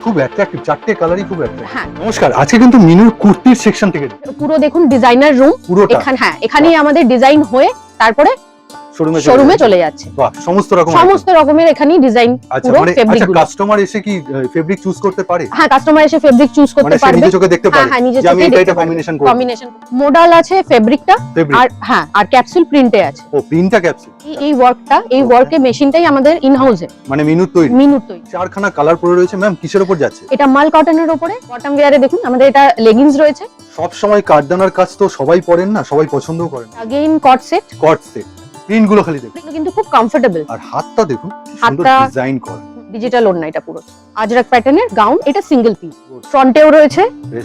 খুব অ্যাট্রাক্টিভ চারটে কালারই খুব অ্যাট্রাক্টিভ হ্যাঁ। নমস্কার আজকে কিন্তু মিনুর কুর্তির সেকশন থেকে পুরো দেখুন ডিজাইনার রুম পুরোটা। এখানে হ্যাঁ এখানেই আমাদের ডিজাইন হয়ে তারপরে শোরুমে শোরুমে চলে যাচ্ছে বাহ সমস্ত রকম সমস্ত রকমের এখানেই ডিজাইন item। আচ্ছা পুরো মানে ফেব্রিক আচ্ছা গুলো কাস্টমার এসে কি ফেব্রিক চুজ করতে পারে হ্যাঁ কাস্টমার এসে ফেব্রিক চুজ মানে করতে সে পারবে নিজে চোখে দেখতে হ্যাঁ পারে হ্যাঁ নিজে যে আমি চোখেই এটা দেখতে এটা পারবে। কম্বিনেশন করব কম্বিনেশন মোডাল আছে ফেব্রিকটা ফেব্রিক আর হ্যাঁ আর ক্যাপসুল প্রিন্টে আছে ও প্রিন্টটা ক্যাপসুল এই- এই ওয়ার্কটা এই Okay. ওয়ার্কের মেশিনটাই আমাদের ইন হাউসে মানে মিনুর তৈরি মিনুট তৈরি চারখানা কালার পরে রয়েছে ম্যাম কিসের উপর যাচ্ছে এটা মাল কটনের উপরে বটম ওয়্যারে দেখুন আমাদের এটা লেগিংস রয়েছে সব সময় কাঠদানার কাজ তো সবাই পরেন না সবাই পছন্দও করেন again cut set cut set প্রিন্টগুলো খালি দেখুন। কিন্তু খুব কমফোর্টেবল আর হাতটা দেখুন সুন্দর ডিজাইন করা। ডিজিটাল ওড়না এটা পুরো। আজরাক প্যাটার্নের গাউন এটা সিঙ্গেল পিস ফ্রন্টেও রয়েছে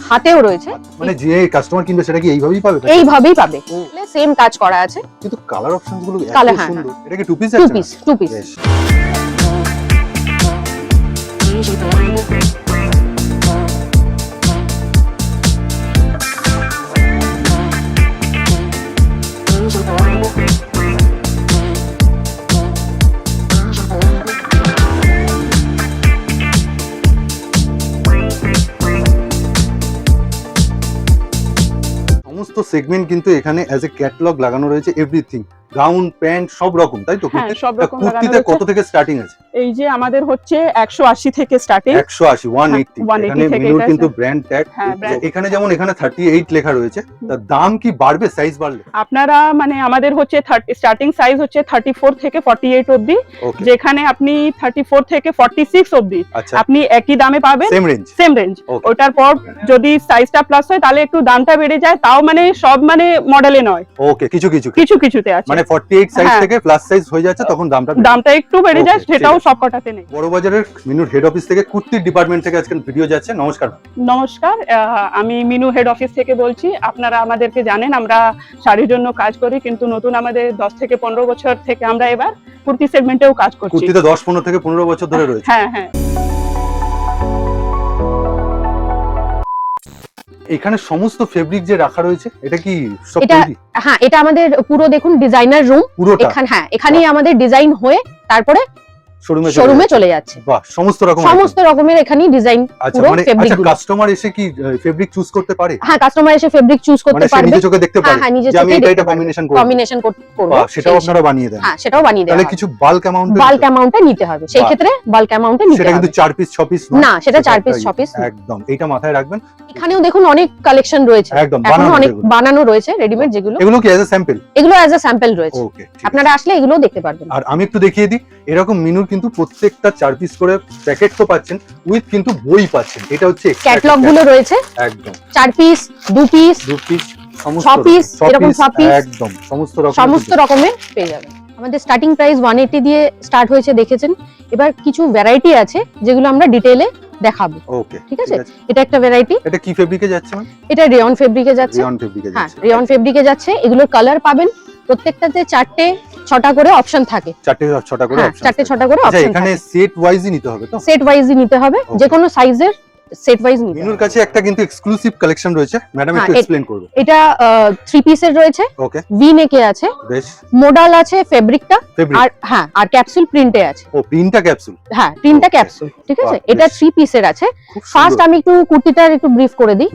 হাতেও রয়েছে। মানে যে কাস্টমার কিনবে সেটা কি এইভাবেই পাবে এইভাবেই পাবে। সেম কাজ করা আছে। কিন্তু কালার অপশনসগুলো এত হ্যাঁ, সুন্দর। এটা কি two piece two piece two piece সমস্ত সেগমেন্ট কিন্তু এখানে অ্যাজ এ ক্যাটলগ লাগানো রয়েছে এভরিথিং গাউন প্যান্ট সব রকম তাই তো? হ্যাঁ সব রকম কুর্তিতে কত থেকে স্টার্টিং আছে? এই যে আমাদের হচ্ছে একশো আশি থেকে স্টার্টিং একশো আশি ওয়ান এইটটি 180 এখানে থেকে এটা কিন্তু ব্র্যান্ড ট্যাগ এখানে যেমন এখানে থার্টি এইট লেখা রয়েছে তার দাম কি বাড়বে সাইজ বাড়লে? আপনারা মানে আমাদের হচ্ছে স্টার্টিং সাইজ হচ্ছে থার্টি ফোর থেকে ফর্টি এইট অব্দি ওকে যেখানে আপনি থার্টি ফোর থেকে ফর্টি সিক্স অব্দি আচ্ছা। আপনি একই দামে পাবেন। সেম রেঞ্জ সেম রেঞ্জ ওটার পর যদি সাইজটা প্লাস হয় তাহলে একটু দামটা বেড়ে যায়। তাও মানে সব মানে মডেলে নয়। ওকে কিছু কিছু। কিছু কিছুতে আছে। মানে 48 সাইজ হ্যাঁ। থেকে প্লাস সাইজ হয়ে যাচ্ছে তখন দামটা দামটা একটু বেড়ে যায় সেটাও আছে। নেই। বড় বাজারের মিনুর হেড অফিস থেকে কুর্তির ডিপার্টমেন্ট থেকে আজকে ভিডিও যাচ্ছে। নমস্কার আমি মিনু হেড অফিস থেকে বলছি আপনারা আমাদেরকে জানেন আমরা শাড়ির জন্য কাজ করি কিন্তু নতুন আমাদের দশ থেকে পনেরো বছর থেকে আমরা এবার কুর্তি সেগমেন্টেও কাজ করছি। কুর্তিতে 10 15 থেকে 15 বছর ধরে রয়েছে। হ্যাঁ হ্যাঁ। এখানে সমস্ত ফেব্রিক যে রাখা রয়েছে এটা কি সব তৈরি? হ্যাঁ এটা আমাদের পুরো দেখুন ডিজাইনার রুম পুরো এখানে হ্যাঁ এখানেই আমাদের ডিজাইন হয়ে তারপরে শোরুমে শোরুমে চলে যাচ্ছে। বাহ সমস্ত রকম সমস্ত রকমের এখানেই ডিজাইন আচ্ছা পুরো মানে ফেব্রিক আচ্ছা কাস্টমার এসে কি ফেব্রিক চুজ করতে পারে? হ্যাঁ কাস্টমার এসে ফেব্রিক চুজ মানে করতে পারবে। নিজে চোখে দেখতে হ্যাঁ পারে হ্যাঁ নিজে এটা এটা পারবে। কম্বিনেশন করব কম্বিনেশন করব। সেটাও আপনারা বানিয়ে দেন। হ্যাঁ সেটাও বানিয়ে দেওয়া তাহলে কিছু বাল্ক অ্যামাউন্ট বাল্ক অ্যামাউন্টে নিতে হবে। সেই ক্ষেত্রে বাল্ক অ্যামাউন্টে নিতে সেটা কিন্তু হবে। চার পিস ছ পিস না সেটা চার পিস ছ পিস একদম এইটা মাথায় রাখবেন। এখানেও দেখুন অনেক কালেকশন রয়েছে। একদম অনেক বানানো রয়েছে রেডিমেড যেগুলো। এগুলো কি অ্যাজ এ স্যাম্পল এগুলো অ্যাজ আ স্যাম্পল রয়েছে। ওকে আপনারা আসলে এগুলো দেখতে পারবেন। আর আমি একটু দেখিয়ে দিই এরকম মিনুর কিন্তু প্রত্যেকটা চার পিস করে প্যাকেট তো পাচ্ছেন উইথ কিন্তু বই পাচ্ছেন। এটা হচ্ছে ক্যাটলগগুলো রয়েছে। একদম। চার পিস দু পিস দু পিস সমস্ত এরকম একদম রকম রকমের পেয়ে যাবেন। আমাদের স্টার্টিং প্রাইস ওয়ান এইটি দিয়ে স্টার্ট হয়েছে দেখেছেন? এবার কিছু ভ্যারাইটি আছে যেগুলো আমরা ডিটেইলে দেখাবো। ওকে ঠিক আছে? এটা একটা ভ্যারাইটি এটা কি ফেব্রিকে যাচ্ছে এটা রেয়ন ফেব্রিকে যাচ্ছে। রিয়ন ফেব্রিকে হ্যাঁ যাচ্ছে। রেয়ন ফেব্রিকে যাচ্ছে। এগুলোর কালার পাবেন। প্রত্যেকটাতে চারটে ছটা করে অপশন থাকে। চারটে ছটা করে হ্যাঁ চারটে ছটা করে আচ্ছা অপশন এখানে সেট ওয়াইজই নিতে হবে তো? সেট ওয়াইজই নিতে হবে যে কোনো সাইজের সেট ওয়াইজ নিতে মিনুর কাছে একটা কিন্তু এক্সক্লুসিভ কালেকশন রয়েছে। ম্যাডাম একটু এ- এক্সপ্লেন করবে। এটা থ্রি পিসের রয়েছে। ওকে ভি নেকে আছে। বেশ। মোডাল আছে ফেব্রিকটা আর হ্যাঁ আর ক্যাপসুল প্রিন্টে আছে। ও প্রিন্টটা ক্যাপসুল হ্যাঁ প্রিন্টটা ক্যাপসুল ঠিক আছে? এটা। থ্রি পিসের আছে। ফার্স্ট আমি একটু কুর্তিটার একটু ব্রিফ করে দিই।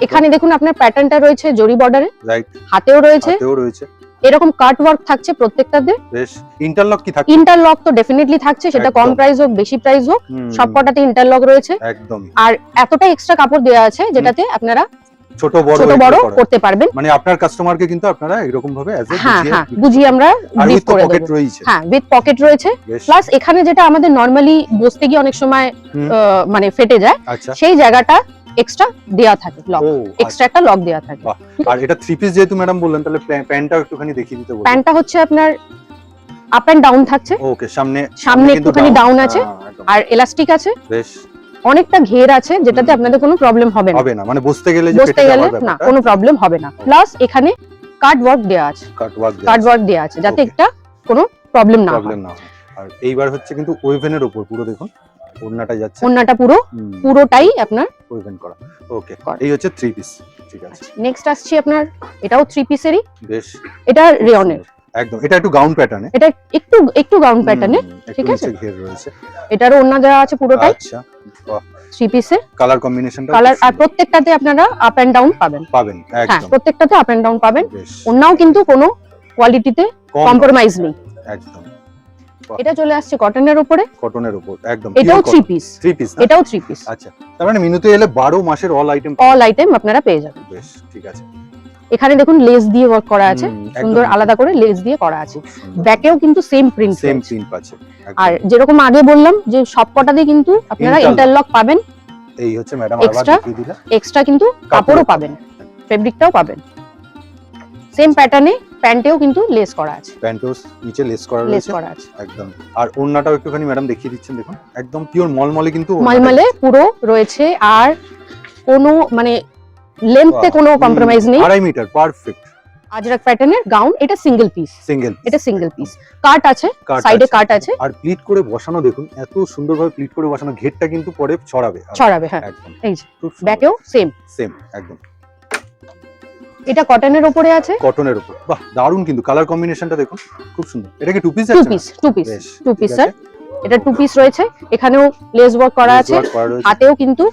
এখানে দেখুন আপনার প্যাটার্নটা রয়েছে জরি বর্ডারে রাইট হাতেও রয়েছে। হাতেও রয়েছে। এরকম কাট ওয়ার্ক থাকছে প্রত্যেকটাতে বেশ ইন্টারলক কি থাকে ইন্টারলক তো ডেফিনেটলি থাকছে সেটা কম প্রাইস হোক বেশি প্রাইস হোক সবকটাতে ইন্টারলক রয়েছে। একদমই। আর এতটা এক্সট্রা কাপড় দেওয়া আছে যেটাতে আপনারা ছোট বড় ছোট বড় করতে পারবেন। মানে আপনার কাস্টমারকে কিন্তু আপনারা এরকম ভাবে অ্যাজ এ বুঝিয়ে আমরা ব্রিফ করে পকেট রয়েছে। হ্যাঁ উইথ পকেট রয়েছে। প্লাস এখানে যেটা আমাদের নর্মালি বসতে গিয়ে অনেক সময় মানে ফেটে যায় আচ্ছা। সেই জায়গাটা এক্সট্রা দেওয়া থাকে লক এক্সট্রা একটা লক দেওয়া থাকে। আর এটা থ্রি পিস যেহেতু ম্যাডাম বললেন তাহলে প্যা- প্যান্টটাও একটুখানি দেখিয়ে দিতে বলুন। প্যান্টটা হচ্ছে আপনার আপ এন্ড ডাউন থাকছে। ওকে সামনে সামনে একটুখানি ডাউন আছে হ্যাঁ, আর এলাস্টিক আছে। বেশ। অনেকটা ঘের আছে যেটাতে আপনাদের কোনো প্রবলেম হবে না। হবে না মানে বসতে গেলে যে বসতে গেলে না কোনো প্রবলেম হবে না। প্লাস এখানে কার্ড ওয়ার্ক দেওয়া আছে। কাট ওয়ার্ক কার্ড ওয়ার্ক দেওয়া আছে যাতে একটা কোনো প্রবলেম না হয়। প্রবলেম না আর এইবার হচ্ছে কিন্তু ওয়েভেনের উপর পুরো দেখুন। ওড়নাটা যাচ্ছে। ওন্নাটা পুরো পুরোটাই আপনার ওয়েভেন করা। ওকে এই হচ্ছে থ্রি পিস ঠিক আছে। নেক্সট আসছে আপনার এটাও থ্রি পিসেরই বেশ। এটা রেয়নের একদম এটা একটু গাউন প্যাটার্নে এটা একটু একটু গাউন প্যাটার্নে ঠিক আছে? ঘের রয়েছে। এটারও ওন্না দেওয়া আছে পুরোটাই। আচ্ছা থ্রি পিসের কালার কম্বিনেশনটা কালার আর প্রত্যেকটাতে আপনারা আপ এন্ড ডাউন পাবেন। পাবেন হ্যাঁ একদম। প্রত্যেকটাতে আপ এন্ড ডাউন পাবেন। বেশ। কিন্তু কোনো কোয়ালিটিতে কম্প্রোমাইজ নেই। একদম। এটা চলে আসছে কটনের উপরে? কটনের উপর একদম এটাও থ্রি পিস থ্রি পিস এটাও থ্রি পিস আচ্ছা তার মানে মিনুতে এলে বারো মাসের অল আইটেম অল আইটেম আপনারা পেয়ে যাবেন। বেশ ঠিক আছে। এখানে দেখুন লেস দিয়ে ওয়ার্ক করা আছে। সুন্দর আলাদা করে লেস দিয়ে করা আছে। ব্যাকেও কিন্তু সেম প্রিন্ট সেম প্রিন্ট একদম। আর যেরকম আগে বললাম যে সব কটাতে কিন্তু আপনারা ইন্টারলক পাবেন। এই হচ্ছে ম্যাডাম দিলা। এক্সট্রা কিন্তু কাপড়ও পাবেন ফেব্রিকটাও পাবেন। সেম প্যাটার্নে প্যান্টেও কিন্তু লেস করা আছে। প্যান্টোস নিচে লেস করা লেস করা আছে। একদম। আর ওন্নাটাও একটুখানি ম্যাডাম দেখিয়ে দিচ্ছেন দেখুন। একদম পিওর মলমলে কিন্তু মালমালে পুরো রয়েছে। আর কোনো মানে লেন্থে কোনো কম্প্রোমাইজ নেই। আড়াই মিটার পারফেক্ট আজরাক প্যাটার্নের গাউন এটা সিঙ্গেল পিস সিঙ্গেল এটা সিঙ্গেল পিস কাট আছে সাইডে কাট আছে। আর প্লিট করে বসানো দেখুন এত সুন্দরভাবে প্লিট করে বসানো ঘেরটা কিন্তু পরে ছড়াবে। ছড়াবে হ্যাঁ। একদম। এই যে ব্যাকেও সেম সেম একদম। এটা কটনের ওপরে আছে? কটনের উপর। বাহ দারুণ কিন্তু। কালার কম্বিনেশনটা দেখুন খুব সুন্দর। এটা কি two piece two piece two piece two piece sir এটা টু পিস রয়েছে। এখানেও লেস ওয়ার্ক করা আছে। হাতেও কিন্তু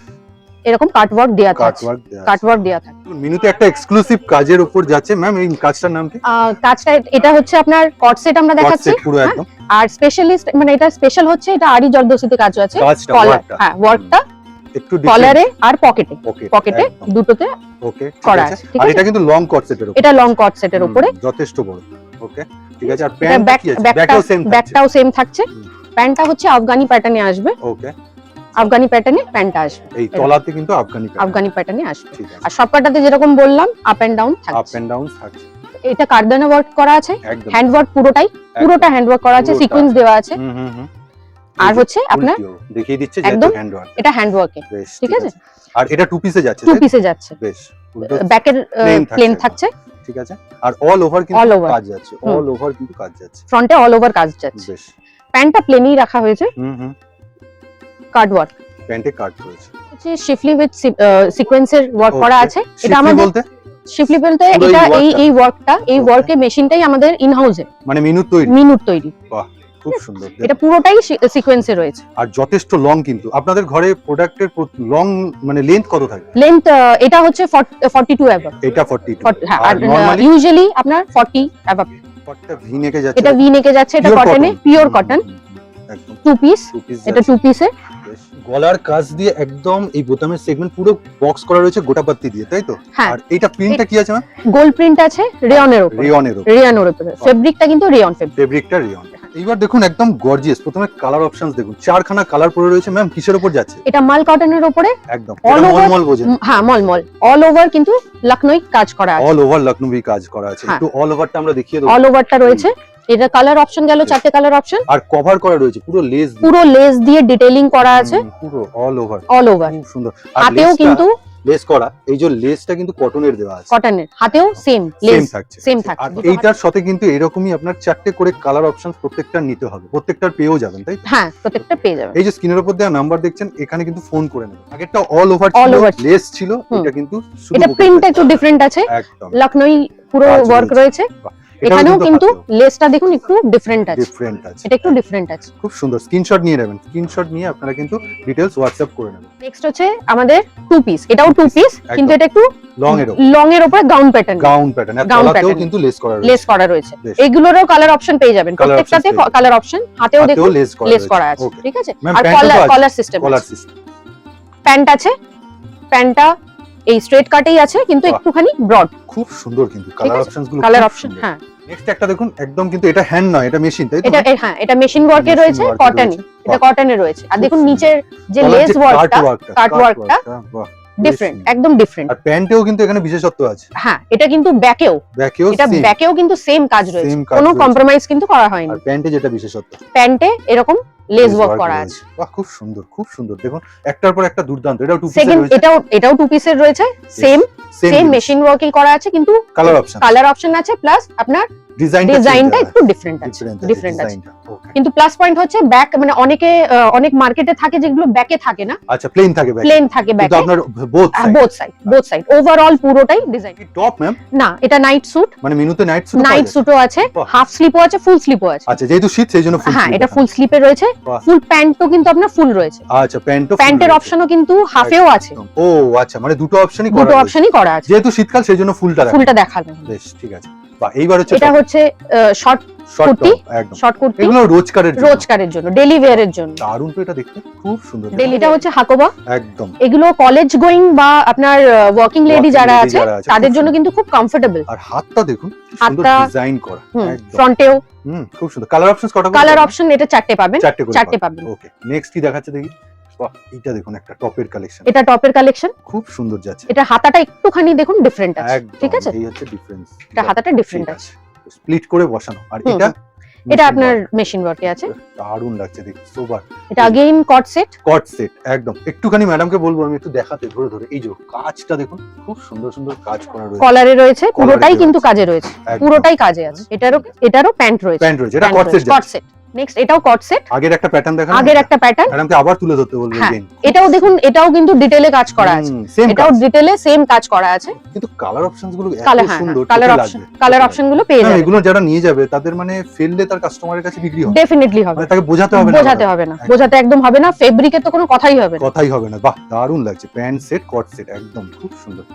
এরকম কাট ওয়ার্ক কাট থাকে কাট ওয়ার্ক দেওয়া থাকে মিনুতে একটা এক্সক্লুসিভ কাজের উপর যাচ্ছে। ম্যাম এই কাজটার নাম কি? কাজটা এটা হচ্ছে আপনার কট সেট আমরা দেখাচ্ছি। পুরো হ্যাঁ, একদম। আর স্পেশালিস্ট মানে এটা স্পেশাল হচ্ছে এটা আড়ি জর্দসিতে কাজ আছে। কলার হ্যাঁ ওয়ার্কটা একটু কলারে আর পকেটে পকেটে দুটোতে ওকে করা আছে। আর এটা কিন্তু লং কট সেটের উপর। এটা লং কট সেটের উপরে। যথেষ্ট বড়। ওকে ঠিক আছে। আর প্যান্ট ব্যাক কি আছে? ব্যাকটা ব্যাকও সেম থাকছে। ব্যাকটাও সেম থাকছে। প্যান্টটা হচ্ছে আফগানি প্যাটার্নে আসবে। ওকে আফগানি প্যাটার্নে প্যান্টটা আসবে। এই তলাতে কিন্তু আফগানি আফগানি প্যাটার্নে আসবে। আর সবকটাতে যেরকম বললাম up and down up and down থাকছে। এটা কারদানা ওয়ার্ক করা আছে। হ্যান্ড ওয়ার্ক পুরোটাই। পুরোটা হ্যান্ড ওয়ার্ক করা আছে। সিকোয়েন্স দেওয়া আছে। হুম হুম হুম। আর হচ্ছে আপনার দেখিয়ে দিচ্ছে একদম হ্যান্ড ওয়ার্ক এটা হ্যান্ড ওয়ার্কে ঠিক আছে? আর এটা টু পিসে যাচ্ছে টু পিসে যাচ্ছে। বেশ ব্যাকের প্লেন থাকছে ঠিক আছে? আর অল ওভার কিন্তু কাজ যাচ্ছে অল ওভার কিন্তু কাজ যাচ্ছে। ফ্রন্টে অল ওভার কাজ যাচ্ছে। বেশ। প্যান্টটা প্লেনই রাখা হয়েছে। হুম হুম। কার্ড ওয়ার্ক প্যান্টে কাট রয়েছে। হচ্ছে শিফলি উইথ সিকোয়েন্সের ওয়ার্ক করা আছে। এটা আমাদের বলতে? শিফলি বলতে এটা এই? এই ওয়ার্কটা এই. ওয়ার্কের মেশিনটাই আমাদের ইন হাউসে মানে মিনুট তৈরি? মিনুট তৈরি। খুব সুন্দর। এটা পুরোটাই সিকোয়েন্সে রয়েছে। আর যথেষ্ট লং কিন্তু। আপনাদের ঘরে প্রোডাক্টের লং মানে লেন্থ কত থাকে? লেন্থ এটা হচ্ছে ফর্টি টু এটা 42 হ্যাঁ আর আর নরমালি ইউজুয়ালি আপনার ফর্টি অ্যাভাব কটটা ভি নেকে যাচ্ছে। এটা ভি নেকে যাচ্ছে এটা কটনে পিওর কটন টু পিস এটা টু পিসের গলার কাজ দিয়ে একদম এই বোতামের সেগমেন্ট পুরো বক্স করা রয়েছে গোটা পাত্তি দিয়ে তাই তো? হ্যাঁ। আর এইটা প্রিন্টটা কি আছে ম্যাম গোল্ড প্রিন্ট আছে রেয়নের উপরে রিয়নের উপর রেয়নের উপরে ফেব্রিকটা কিন্তু রেয়ন ফেব্রিক ফেব্রিকটা রিয়ন এইবার দেখুন একদম গর্জিয়াস প্রথমে কালার অপশনস দেখুন। চারখানা কালার পরে রয়েছে ম্যাম কিসের উপর যাচ্ছে? এটা মাল কটনের উপরে। একদম over- মলমল বোঝেন। হ্যাঁ মল মল অল ওভার কিন্তু লখনই কাজ করা আছে। অল ওভার লখনৌই কাজ করা আছে। হ্যাঁ। একটু অল ওভারটা আমরা দেখিয়ে দেবো। অল ওভারটা রয়েছে। এটা কালার অপশন গেল চারটে কালার অপশন আর কভার করা রয়েছে পুরো লেস পুরো লেস দিয়ে ডিটেইলিং করা আছে। পুরো অল ওভার অল ওভার খুব সুন্দর। আর হাতেও কিন্তু লেস করা এই যে লেসটা কিন্তু কটনের দেওয়া আছে। কটনের হাতেও সেম সেম লেস থাকছে। same থাকছে, আর এইটার সাথে কিন্তু এরকমই আপনার চারটে করে কালার অপশন প্রত্যেকটা নিতে হবে। প্রত্যেকটার পেয়েও যাবেন তাই হ্যাঁ প্রত্যেকটা পেয়ে যাবেন। এই যে স্ক্রিনের উপর দেওয়া নাম্বার দেখছেন এখানে কিন্তু ফোন করে নেবেন। আগেরটা অল ওভার ছিল লেস ছিল। এটা কিন্তু এটা প্রিন্টটা একটু ডিফারেন্ট আছে। একদম। লখনই পুরো ওয়ার্ক রয়েছে। এখানেও কিন্তু লেসটা দেখুন একটু ডিফারেন্ট আছে ডিফারেন্ট আছে এটা একটু ডিফারেন্ট আছে খুব সুন্দর। স্ক্রিনশট নিয়ে নেবেন। স্ক্রিনশট নিয়ে আপনারা কিন্তু ডিটেলস হোয়াটসঅ্যাপ করে নেবেন। নেক্সট হচ্ছে আমাদের টু পিস এটাও টু পিস কিন্তু এটা একটু লং এর লং এর উপরে গাউন প্যাটার্ন গাউন প্যাটার্ন আর Gown কিন্তু লেস করা রয়েছে। লেস করা রয়েছে। এগুলোরও কালার অপশন পেয়ে যাবেন। প্রত্যেকটাতে কালার অপশন হাতেও দেখুন লেস করা লেস করা আছে ঠিক আছে? আর collar collar system collar system pant আছে। প্যান্টটা এই স্ট্রেট কাটেই আছে কিন্তু একটুখানি ব্রড খুব সুন্দর কিন্তু কালার অপশনসগুলো কালার অপশন হ্যাঁ। নেক্সট একটা দেখুন একদম কিন্তু এটা হ্যান্ড নয় এটা মেশিন তাই তো এটা হ্যাঁ এটা মেশিন ওয়ার্কে রয়েছে কটন এটা। কটনে রয়েছে। আর দেখুন নিচের যে লেস ওয়ার্কটা cut work ডিফারেন্ট একদম ডিফারেন্ট আর প্যান্টেও কিন্তু এখানে বিশেষত্ব আছে। হ্যাঁ এটা কিন্তু ব্যাকেও। ব্যাকেও এটা ব্যাকেও কিন্তু সেম কাজ রয়েছে। কোনো কম্প্রোমাইজ কিন্তু করা হয়নি। আর প্যান্টে যেটা বিশেষত্ব। প্যান্টে এরকম লেস ওয়ার্ক করা আছে। বাহ খুব সুন্দর খুব সুন্দর। দেখুন একটার পর একটা দুর্দান্ত। এটাও টু পিসের রয়েছে। এটাও এটাও টু পিসের রয়েছে। সেম সেম মেশিন ওয়ার্কিং করা আছে কিন্তু কালার অপশন কালার অপশন আছে প্লাস আপনার ডিজাইনটা একটু ডিফারেন্ট আছে ডিফারেন্ট আছে। কিন্তু প্লাস পয়েন্ট হচ্ছে ব্যাক মানে অনেকে অনেক মার্কেটে থাকে যেগুলো ব্যাকে থাকে না। আচ্ছা প্লেন থাকে ব্যাক প্লেন থাকে কিন্তু আপনার both both side both side overall পুরোটাই ডিজাইন টপ ম্যাম না এটা নাইট স্যুট মানে মিনুতে নাইট স্যুট নাইট স্যুটও আছে। হাফ স্লিপও আছে ফুল স্লিপও আছে। আচ্ছা যেহেতু শীত সেই জন্য ফুল হ্যাঁ এটা ফুল স্লিপে রয়েছে। ফুল প্যান্টও কিন্তু আপনার ফুল রয়েছে। আচ্ছা প্যান্টও প্যান্টের অপশনও কিন্তু হাফেও আছে। ও আচ্ছা মানে দুটো অপশনই দুটো করা রয়েছে। অপশনই করা আছে। যেহেতু শীতকাল সেই জন্য ফুলটা ফুলটা দেখাবেন বেশ ঠিক আছে। এইবার হচ্ছে এটা হচ্ছে শর্ট কুর্তি। শর্ট কুর্তি। এগুলো রোজকারের জন্য। রোজকারের জন্য ডেলি ওয়্যারের জন্য। দারুণ তো এটা দেখতে খুব সুন্দর। হচ্ছে হাকোবা। একদম। এগুলো কলেজ গোয়িং বা আপনার ওয়ার্কিং লেডি যারা আছে তাদের জন্য কিন্তু খুব কমফোর্টেবল আর হাতটা দেখুন সুন্দর ডিজাইন করা একদম। ফ্রন্টেও হুম খুব সুন্দর। কালার অপশনস কটা কালার অপশন এটা চারটে পাবেন। চারটে পাবেন। ওকে নেক্সট কি দেখাচ্ছে দেখি? বাহ এটা দেখুন একটা টপের কালেকশন এটা টপের কালেকশন খুব সুন্দর যাচ্ছে। এটা হাতাটা একটুখানি দেখুন ডিফারেন্ট আছে ঠিক আছে? এই হচ্ছে ডিফারেন্স এটা হাতাটা ডিফারেন্ট আছে। স্প্লিট করে বসানো। আর এটা এটা আপনার মেশিন ওয়ার্কে আছে। দারুণ লাগছে সোবার এটা again coat set coat set একদম। একটুখানি ম্যাডামকে বলব আমি একটু দেখাতে ধরে ধরে। এই যে কাজটা দেখুন খুব সুন্দর সুন্দর কাজ করা রয়েছে। কলারে রয়েছে পুরোটাই কিন্তু কাজে রয়েছে। পুরোটাই কাজে আছে। এটারও এটারও প্যান্ট রয়েছে। প্যান্ট রয়েছে এটা cot set cot set next এটাও কট সেট আগের একটা প্যাটার্ন দেখা আগের একটা প্যাটার্ন ম্যাডামকে আবার তুলে ধরতে বলব হ্যাঁ, এটাও দেখুন এটাও কিন্তু ডিটেলে কাজ করা আছে। এটাও ডিটেলে সেম কাজ করা আছে। কিন্তু কালার অপশনসগুলো এত কালার হ্যাঁ সুন্দর কালার অপশন কালার অপশনগুলো পেয়ে লাগবে। যাবে। এগুলো যারা নিয়ে যাবে তাদের মানে ফেললে তার কাস্টমারের কাছে বিক্রি হবে। ডেফিনেটলি হবে। মানে তাকে বোঝাতে হবে না বোঝাতে হবে না। বোঝাতে একদম হবে না। ফেব্রিকের তো কোনো কথাই হবে না। কথাই হবে না। বাহ দারুণ লাগছে। প্যান্ট সেট কট সেট একদম। খুব সুন্দর।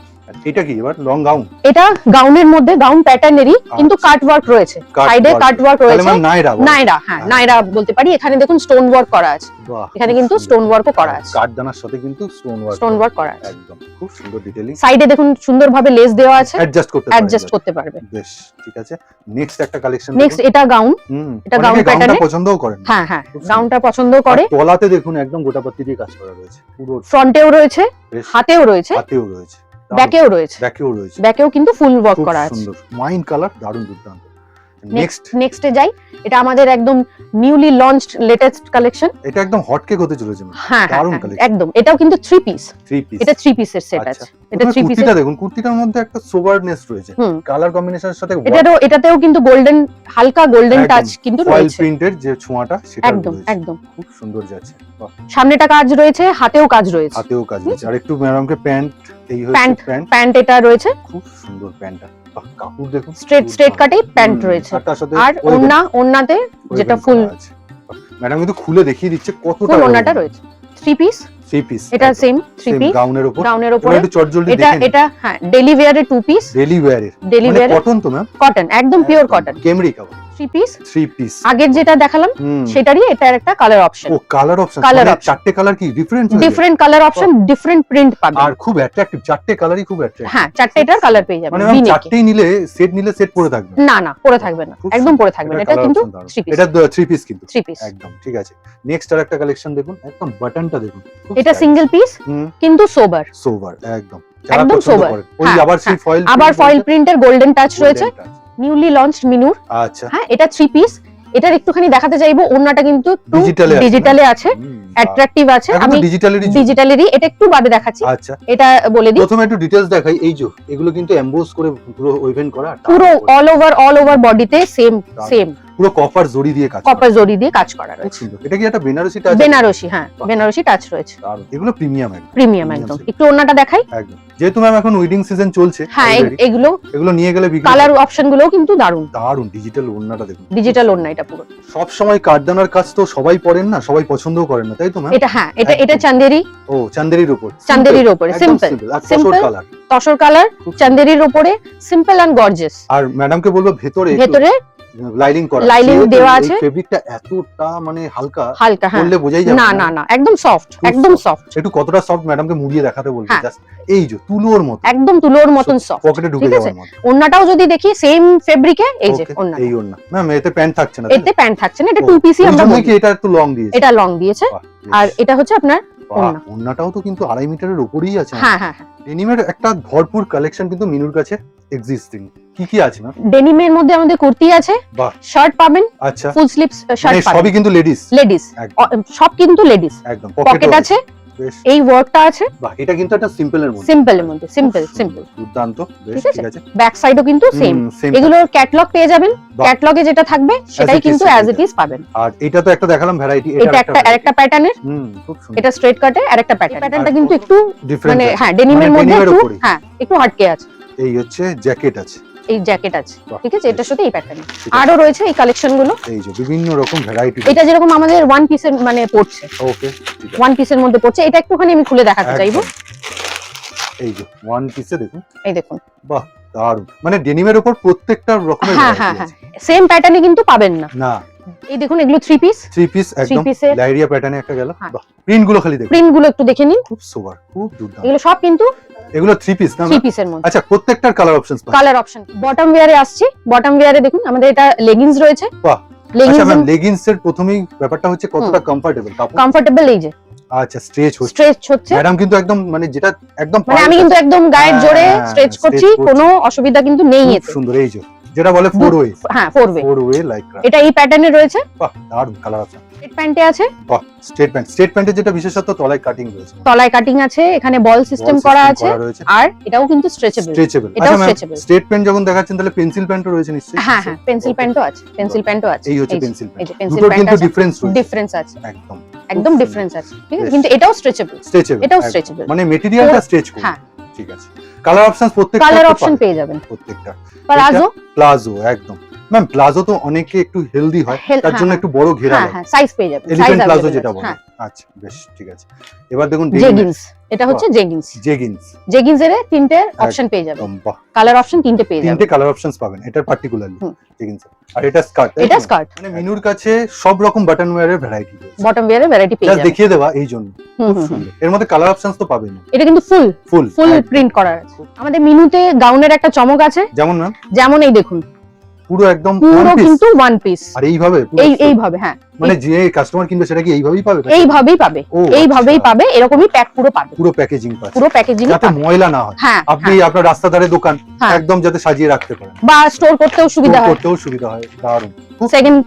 এটা কি? এবার লং গাউন এটা গাউনের মধ্যে গাউন প্যাটার্নেরই কিন্তু আচ্ছা। কাট ওয়ার্ক রয়েছে। সাইডে কাট ওয়ার্ক রয়েছে। মানে নাইরা নাইরা হ্যাঁ হ্যাঁ। নাইরা বলতে পারি। এখানে দেখুন স্টোন ওয়ার্ক করা আছে। এখানে কিন্তু স্টোন ওয়ার্কও করা আছে। কাঠদানার সাথে কিন্তু স্টোন ওয়ার্ক স্টোন ওয়ার্ক করা আছে। একদম খুব সুন্দর ডিটেইলিং সাইডে দেখুন সুন্দরভাবে লেস দেওয়া আছে। অ্যাডজাস্ট করতে পারেন অ্যাডজাস্ট করতে পারবে। বেশ ঠিক আছে। নেক্সট একটা কালেকশন নেক্সট এটা গাউন এটা অনেকে gown পছন্দও করেন হ্যাঁ হ্যাঁ গাউনটা পছন্দ করে। তলাতে দেখুন একদম গোটাপত্তি দিয়ে কাজ করা রয়েছে। পুরো ফ্রন্টেও রয়েছে হাতেও রয়েছে। হাতেও রয়েছে। ব্যাকেও রয়েছে। ব্যাকেও রয়েছে। ব্যাকেও কিন্তু ফুল ওয়ার্ক করা আছে। সুন্দর মাইন কালার দারুণ দুর্দান্ত। নেক্সট নেক্সট যাই। এটা আমাদের একদম নিউলি লঞ্চড লেটেস্ট কালেকশন এটা একদম হটকেক হতে চলেছে হ্যাঁ। হ্যাঁ দারুণ হ্যাঁ, collection। একদম। এটাও কিন্তু থ্রি পিস থ্রি পিস এটা থ্রি পিসের সেট আচ্ছা। আছে। এটা পিসের কুর্তিটা দেখুন। কুর্তিটার মধ্যে একটা সোবারনেস রয়েছে। কালার কম্বিনেশনের সাথে এটারও এটাতেও কিন্তু গোল্ডেন হালকা গোল্ডেন টাচ কিন্তু ফয়েল প্রিন্টের যে ছোঁয়াটা সেটা একদম একদম। খুব সুন্দর যাচ্ছে। সামনেটা কাজ রয়েছে হাতেও কাজ রয়েছে। হাতেও কাজ রয়েছে। আর একটু ম্যাডামকে প্যান্ট এই প্যান্ট। প্যান্ট এটা রয়েছে। খুব সুন্দর প্যান্টটা। কাপড় দেখুন স্ট্রেট স্ট্রেট কাটে প্যান্ট রয়েছে। আর ওন্না ওন্নাতে যেটা ফুল ম্যাডাম কিন্তু খুলে দেখিয়ে দিচ্ছে কতটা ওন্নাটা রয়েছে। থ্রি পিস থ্রি পিস এটা সেম থ্রি পিস গাউনের উপর। গাউনের এবার উপরে। একটু চটজলদি এটা এটা হ্যাঁ ডেলি ওয়্যারে টু পিস ডেলি ওয়্যারের ডেলি মানে ওয়্যারে কটন তো ম্যাম কটন একদম পিওর কটন কেমরি আবার থ্রি পিস থ্রি পিস আগের যেটা দেখালাম সেটারই এটার একটা কালার অপশন ও কালার অপশন option। চারটে কালার কি different different colour option different print পাবেন আর খুব অ্যাট্রাকটিভ চারটে কালারই খুব অ্যাট্রাকটিভ হ্যাঁ চারটে এটার কালার পেয়ে যাবেন মানে চারটেই নিলে সেট নিলে সেট পরে থাকবে? না না পরে থাকবে না। একদম পরে থাকবে না। এটা কিন্তু থ্রি পিস এটা থ্রি পিস কিন্তু। থ্রি পিস একদম ঠিক আছে। নেক্সট আর একটা কালেকশন দেখুন একদম বাটনটা দেখুন। এটা সিঙ্গেল পিস কিন্তু সোবার সোভার একদম। একদম। করেন ওই হ্যাঁ, আবার সেই হ্যাঁ। ফয়েল আবার ফয়েল প্রিন্টের গোল্ডেন টাচ রয়েছে। নিউলি লঞ্চড মিনুর আচ্ছা। হ্যাঁ এটা থ্রি পিস এটার একটুখানি দেখাতে চাইব অন্যটা কিন্তু ডিজিটালে আছে অ্যাট্রাকটিভ আছে। আমি ডিজিটালেরই ডিজিটালেরই এটা একটু বাদে দেখাচ্ছি। আচ্ছা। এটা বলে দিই। প্রথমে একটু ডিটেইলস দেখাই এই যে এগুলো কিন্তু এমবোস করে পুরো ওভেন করা পুরো অল ওভার অল ওভার বডিতে সেম সেম পুরো কপার জড়ি দিয়ে কাজ কপার জরি দিয়ে কাজ করা রয়েছে। এটা কি একটা বেনারসি টাচ বেনারসি হ্যাঁ বেনারসি টাচ রয়েছে। দারুণ। এগুলো প্রিমিয়াম একদম। প্রিমিয়াম একদম। একটু ওন্নাটা দেখাই। একদম। যেহেতু ম্যাম এখন উইডিং সিজন চলছে হ্যাঁ এগুলো এগুলো নিয়ে গেলে বিক্রি কালার অপশন গুলোও কিন্তু দারুণ। দারুণ ডিজিটাল ওন্নাটা দেখুন। ডিজিটাল ওন্না এটা পুরো। সব সময় কাঠদানার কাজ তো সবাই পড়েন না সবাই পছন্দও করেন না তাই তো ম্যাম এটা হ্যাঁ এটা এটা। চান্দেরি। ও চান্দেরির উপর। চান্দেরির উপরে সিম্পল আর Simple। কালার তসর কালার চান্দেরির উপরে সিম্পল অ্যান্ড গর্জিয়াস আর ম্যাডামকে বলব ভেতরে ভেতরে লাইনিং করা। যেহেতু দেওয়া আছে। ফেব্রিকটা এতটা মানে হালকা হালকা হ্যাঁ। বললে বোঝাই যাবে না না। না একদম সফট একদম সফট একটু কতটা সফট ম্যাডামকে মুড়িয়ে দেখাতে বলব হ্যাঁ। জাস্ট এই যে তুলোর মতো। একদম তুলোর মতন সফট পকেটে ঢুকে যাওয়ার মতো। ওন্নাটাও যদি দেখি সেম ফেব্রিকে এই যে ওন্না এই ওন্না ম্যাম এতে প্যান্ট থাকছে না এতে প্যান্ট থাকছে না এটা টু পিসি আমরা বলি। এটা একটু লং দিয়েছে? এটা লং দিয়েছে আর এটা হচ্ছে আপনার। ওড়নাটাও তো কিন্তু আড়াই মিটারের উপরেই আছে। হ্যাঁ হ্যাঁ ডেনিমের একটা ভরপুর কালেকশন কিন্তু মিনুর কাছে। এক্সিস্টিং কি কি আছে ম্যাম ডেনিমের মধ্যে আমাদের কুর্তি আছে। শার্ট পাবেন আচ্ছা। ফুল শার্ট মানে পাবেন। সবই কিন্তু লেডিস লেডিস সব কিন্তু লেডিস একদম পকেট আছে এই ওয়ার্কটা আছে। বাহ এটা কিন্তু একটা সিম্পলের মধ্যে। সিম্পলের মধ্যে সিম্পল সিম্পল দুর্দান্ত। বেশ ঠিক আছে? ব্যাক সাইডও কিন্তু সেম এগুলোর ক্যাটলগ পেয়ে যাবেন। ক্যাটলগে যেটা থাকবে সেটাই কিন্তু অ্যাজ ইট ইজ পাবেন। আর এটা তো একটা দেখালাম ভ্যারাইটি এটা একটা আরেকটা প্যাটার্নের হুম খুব সুন্দর। এটা স্ট্রেট কাটে আরেকটা প্যাটার্ন প্যাটার্নটা কিন্তু একটু মানে হ্যাঁ ডেনিমের মানে মধ্যে একটু হ্যাঁ একটু হাটকে আছে। এই হচ্ছে জ্যাকেট আছে। এই জ্যাকেট আছে। ঠিক আছে? এটার সাথে এই প্যাটার্ন। আরও রয়েছে এই কালেকশনগুলো এই যে বিভিন্ন রকম ভ্যারাইটি এটা যেরকম আমাদের ওয়ান পিসের মানে পড়ছে। ওকে ওয়ান পিসের মধ্যে পড়ছে। এটা একটুখানি আমি খুলে দেখাতে চাইব। এই যে ওয়ান পিসে দেখুন। এই দেখুন। বাহ দারুণ। মানে ডেনিমের উপর প্রত্যেকটা রকমের হ্যাঁ, হ্যাঁ, সেম প্যাটার্নে কিন্তু পাবেন না। না। এই দেখুন এগুলো থ্রি পিস থ্রি পিস একদম। লাইরিয়া প্যাটার্নে একটা গেল। হ্যাঁ। বাহ প্রিন্টগুলো খালি দেখুন। প্রিন্টগুলো একটু দেখে নিন। খুব সোবার খুব দুর্দান্ত। এগুলো সব কিন্তু এগুলো থ্রি পিস না? থ্রি পিসের মধ্যে। আচ্ছা প্রত্যেকটার colour option colour option bottom ওয়্যারে আসছি। বটম ওয়্যারে দেখুন আমাদের এটা লেগিংস রয়েছে। বাহ। আচ্ছা ম্যাম লেগিংস এর প্রথমেই ব্যাপারটা হচ্ছে কতটা কমফোর্টেবল কমফোর্টেবল এই যে। আচ্ছা স্ট্রেচ হচ্ছে। স্ট্রেচ হচ্ছে। ম্যাডাম কিন্তু একদম মানে যেটা একদম মানে আমি কিন্তু একদম গায়ের জোরে হ্যাঁ, স্ট্রেচ করছি করছি। কোনো অসুবিধা কিন্তু নেই এতে। সুন্দর এই যে। যেটা বলে ফোর ওয়ে হ্যাঁ four way four way like এটা এই প্যাটার্নে রয়েছে? বাহ দারুণ কালার আছে। স্ট্রেট প্যান্টে আছে? বাহ স্ট্রেট প্যান্ট স্ট্রেট প্যান্টের যেটা বিশেষত্ব তলায় কাটিং রয়েছে। তলায় কাটিং আছে এখানে বল সিস্টেম করা আছে আর এটাও কিন্তু স্ট্রেচেবল স্ট্রেচেবল এটাও আচ্ছা প্যান্ট যখন দেখাচ্ছেন তাহলে পেন্সিল প্যান্টও রয়েছে নিশ্চয়ই? হ্যাঁ হ্যাঁ পেন্সিল প্যান্টও আছে পেন্সিল প্যান্টও আছে। এই হচ্ছে পেন্সিল প্যান্ট দুটোর কিন্তু ডিফারেন্স রয়েছে। ডিফারেন্স আছে। একদম। একদম ডিফারেন্স আছে ঠিক আছে। কিন্তু এটাও স্ট্রেচেবল স্ট্রেচেবল এটাও। মানে মেটেরিয়ালটা স্ট্রেচ হ্যাঁ। ঠিক আছে। কালার অপশন প্রত্যেকটা কালার অপশন পেয়ে যাবেন। প্রত্যেকটা। প্লাজো প্লাজো একদম। ম্যাম প্লাজো তো অনেকে একটু হেলদি হয় তার হ্যাঁ, জন্য হ্যাঁ। একটু বড় ঘেরা হ্যাঁ হ্যাঁ সাইজ পেয়ে যাবেন এলিফ্যান্ট প্লাজো যেটা বলে। হ্যাঁ। আচ্ছা বেশ ঠিক আছে। এবার দেখুন জেগিন্স এটা হচ্ছে জেগিন্স জেগিন্স জেগিন্স এর তিনটে অপশন পেয়ে যাবেন। কালার অপশন তিনটে পেয়ে যাবেন। তিনটে কালার অপশনস পাবেন এটার পার্টিকুলারলি। জেগিন্স আর এটা স্কার্ট এটা স্কার্ট মানে মিনুর কাছে সব রকম বাটন ওয়্যারের ভ্যারাইটি বটম ওয়্যারে ভ্যারাইটি পেয়ে যাবেন। দেখিয়ে দেওয়া এই জন্য। এর মধ্যে কালার অপশনস তো পাবেন এটা কিন্তু ফুল ফুল ফুল প্রিন্ট করা আছে। আমাদের মিনুতে গাউনের একটা চমক আছে। যেমন ম্যাম যেমন এই দেখুন। পুরো একদম পুরো কিন্তু ওয়ান পিস আর এইভাবে? এই। এইভাবে হ্যাঁ। মানে যে কাস্টমার কিনবে সেটা কি এইভাবেই পাবে এইভাবেই পাবে। এইভাবেই আচ্ছা। পাবে এরকমই প্যাক পুরো পাবে। পুরো প্যাকেজিং পাবে। পুরো প্যাকেজিং যাতে ময়লা না হয়। হ্যাঁ আপনি আপনার রাস্তা ধারে দোকান হ্যাঁ। একদম যাতে সাজিয়ে রাখতে পারেন। বা স্টোর করতেও সুবিধা হয়। করতেও সুবিধা হয়। দারুণ। সেকেন্ড।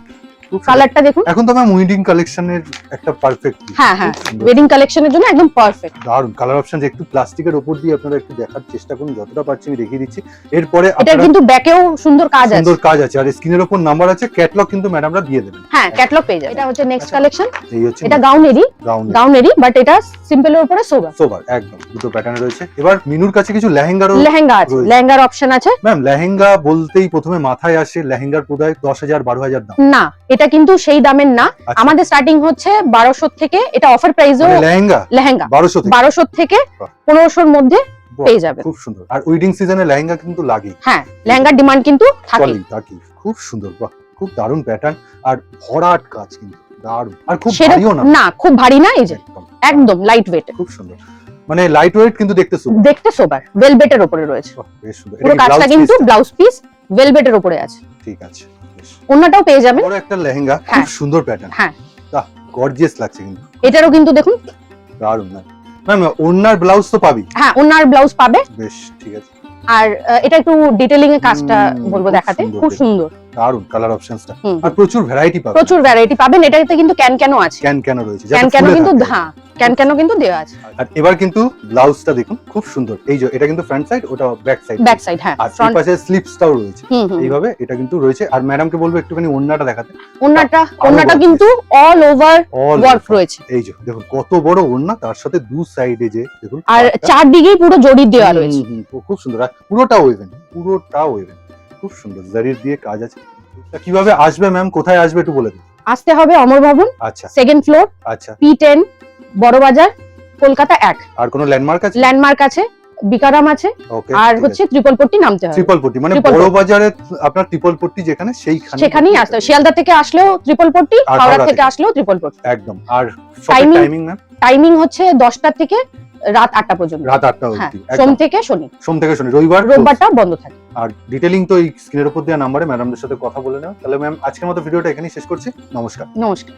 কালারটা দেখুন। এখন তো ম্যাম উইডিং কালেকশনের একটা পারফেক্ট হ্যাঁ হ্যাঁ। ওয়েডিং কালেকশনের জন্য একদম পারফেক্ট দারুণ। কালার অপশন একটু প্লাস্টিকের উপর দিয়ে আপনারা একটু দেখার চেষ্টা করুন যতটা পারছি আমি দেখিয়ে দিচ্ছি। এরপরে আপনারা কিন্তু ব্যাকেও সুন্দর কাজ আছে। সুন্দর কাজ আছে। আর স্ক্রিনের উপর নাম্বার আছে ক্যাটলগ কিন্তু ম্যাডামরা দিয়ে দেবেন। হ্যাঁ ক্যাটলগ পেয়ে যাবে এটা হচ্ছে নেক্সট আচ্ছা। কালেকশন এই হচ্ছে এটা গাউনেরই গাউন গাউনেরই বাট এটা সিম্পলের উপরে সোবার সোবার একদম। দুটো প্যাটার্ন রয়েছে। এবার মিনুর কাছে কিছু লেহেঙ্গারও লেহেঙ্গা আছে। লেহেঙ্গার অপশন আছে। ম্যাম লেহেঙ্গা বলতেই প্রথমে মাথায় আসে লেহেঙ্গার প্রায় দশ হাজার বারো হাজার দাম। না এটা কিন্তু সেই দামের না। আচ্ছা, আমাদের স্টার্টিং হচ্ছে বারোশো থেকে এটা অফার প্রাইসও মানে লেহেঙ্গা? লেহেঙ্গা। বারোশো থেকে? বারোশো থেকে বাহ। পনেরোশোর মধ্যে পেয়ে যাবেন খুব সুন্দর। আর উইডিং সিজনে লেহেঙ্গা কিন্তু লাগেই। হ্যাঁ লেহেঙ্গার ডিমান্ড কিন্তু থাকে খুব সুন্দর বাহ খুব দারুণ প্যাটার্ন আর ভরাট কাজ কিন্তু দারুণ। আর খুব ভারীও না? না খুব ভারী না এই যে একদম। একদম লাইট ওয়েট খুব সুন্দর। মানে লাইট ওয়েট কিন্তু দেখতে সুন্দর দেখতে সোবার ভেলভেটের উপরে রয়েছে। বেশ সুন্দর। পুরো কাজটা কিন্তু ব্লাউজ পিস ভেলভেটের উপরে আছে। ঠিক আছে। অন্যটাও পেয়ে যাবেন। বড় একটা লেহেঙ্গা খুব হ্যাঁ। সুন্দর প্যাটার্ন হ্যাঁ। বাহ গর্জিয়াস লাগছে কিন্তু। এটারও কিন্তু দেখুন। দারুণ না ম্যাম ওনার ব্লাউজ তো পাবি? হ্যাঁ ওনার ব্লাউজ পাবে। বেশ ঠিক আছে। আর এটা একটু ডিটেইলিং এর কাজটা বলব দেখাতে। খুব সুন্দর। দারুণ কালার অপশনসটা আর প্রচুর ভ্যারাইটি পাবে প্রচুর ভ্যারাইটি পাবেন। এটাতে কিন্তু ক্যান ক্যানও আছে। ক্যান ক্যান রয়েছে ক্যান ক্যানও কিন্তু হ্যাঁ ক্যান ক্যানও কিন্তু দেওয়া আছে। আর এবার কিন্তু ব্লাউজটা দেখুন খুব সুন্দর। এই যে এটা কিন্তু ফ্রন্ট সাইড ওটা ব্যাক সাইড ব্যাক সাইড হ্যাঁ আর এই পাশে স্লিপসটাও রয়েছে। এইভাবে এটা কিন্তু রয়েছে। আর ম্যাডামকে বলব একটুখানি ওন্নাটা দেখাতে। ওনাটা gorgeous। কিন্তু অল ওভার ওয়ার্ক রয়েছে। এই যে দেখুন কত বড় ওন্না তার সাথে দু সাইডে যে দেখুন আর চারদিকেই পুরো জড়ি দেওয়া রয়েছে। খুব সুন্দর। আর পুরোটা ওয়েভেন পুরোটা ওয়েভেন খুব সুন্দর জারির দিয়ে কাজ আছে। তা কীভাবে আসবে ম্যাম কোথায় আসবে একটু বলে দিন। আসতে হবে অমর ভবন আচ্ছা। সেকেন্ড ফ্লোর আচ্ছা। পি টেন বড়বাজার কলকাতা এক। আর কোনো ল্যান্ডমার্ক আছে? ল্যান্ডমার্ক আছে বিকারাম আছে আর হচ্ছে ত্রিপলপট্টি নামতে হবে। ট্রিপল পট্টি মানে বড় বাজারে আপনার ট্রিপল পট্টি যেখানে সেইখানে সেখানেই আসতে হবে। শিয়ালদা থেকে আসলেও ত্রিপলপট্টি হাওড়া থেকে। আসলেও ত্রিপলপট্টি। একদম। আর টাইমিং ম্যাম টাইমিং হচ্ছে দশটা থেকে রাত আটটা পর্যন্ত। রাত আটটা হ্যাঁ অবধি সোম থেকে শনি। সোম থেকে শনি রবিবার। রোববারটা বন্ধ থাকে। আর ডিটেলিং তো এই স্ক্রিনের উপর দেওয়া নাম্বারে ম্যাডামদের সাথে কথা বলে নাও তাহলে ম্যাম আজকের মতো ভিডিওটা এখানেই শেষ করছি। নমস্কার। নমস্কার।